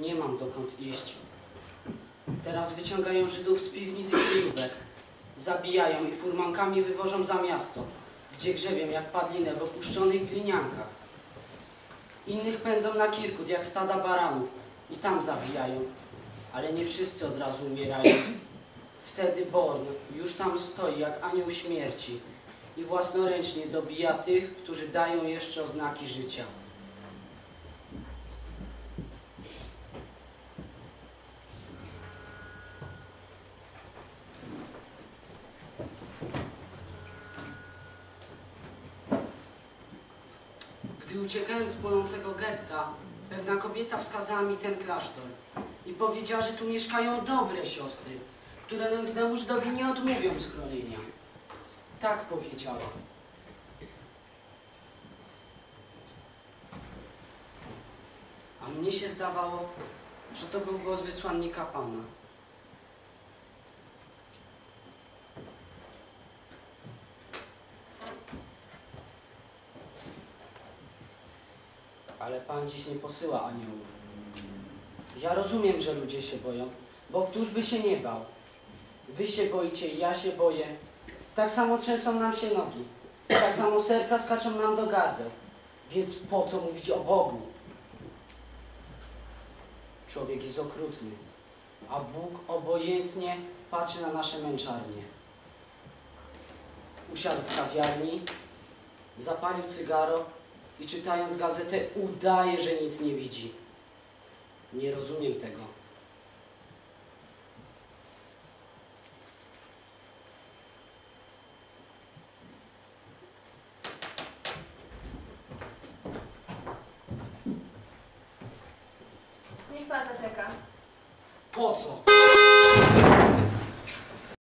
Nie mam dokąd iść. Teraz wyciągają Żydów z piwnicy kryjówek. Zabijają i furmankami wywożą za miasto, gdzie grzebią jak padlinę w opuszczonych gliniankach. Innych pędzą na Kirkut jak stada baranów i tam zabijają. Ale nie wszyscy od razu umierają. Wtedy Born już tam stoi jak anioł śmierci i własnoręcznie dobija tych, którzy dają jeszcze oznaki życia. Gdy uciekałem z płonącego getta, pewna kobieta wskazała mi ten klasztor i powiedziała, że tu mieszkają dobre siostry, które nędznemu Żydowi nie odmówią schronienia. Tak powiedziała. A mnie się zdawało, że to był głos wysłannika Pana. Ale Pan dziś nie posyła aniołów. Ja rozumiem, że ludzie się boją, bo któż by się nie bał? Wy się boicie, ja się boję. Tak samo trzęsą nam się nogi. Tak samo serca skaczą nam do gardeł. Więc po co mówić o Bogu? Człowiek jest okrutny, a Bóg obojętnie patrzy na nasze męczarnie. Usiadł w kawiarni, zapalił cygaro i czytając gazetę udaje, że nic nie widzi. Nie rozumiem tego. Niech pan zaczeka. Po co?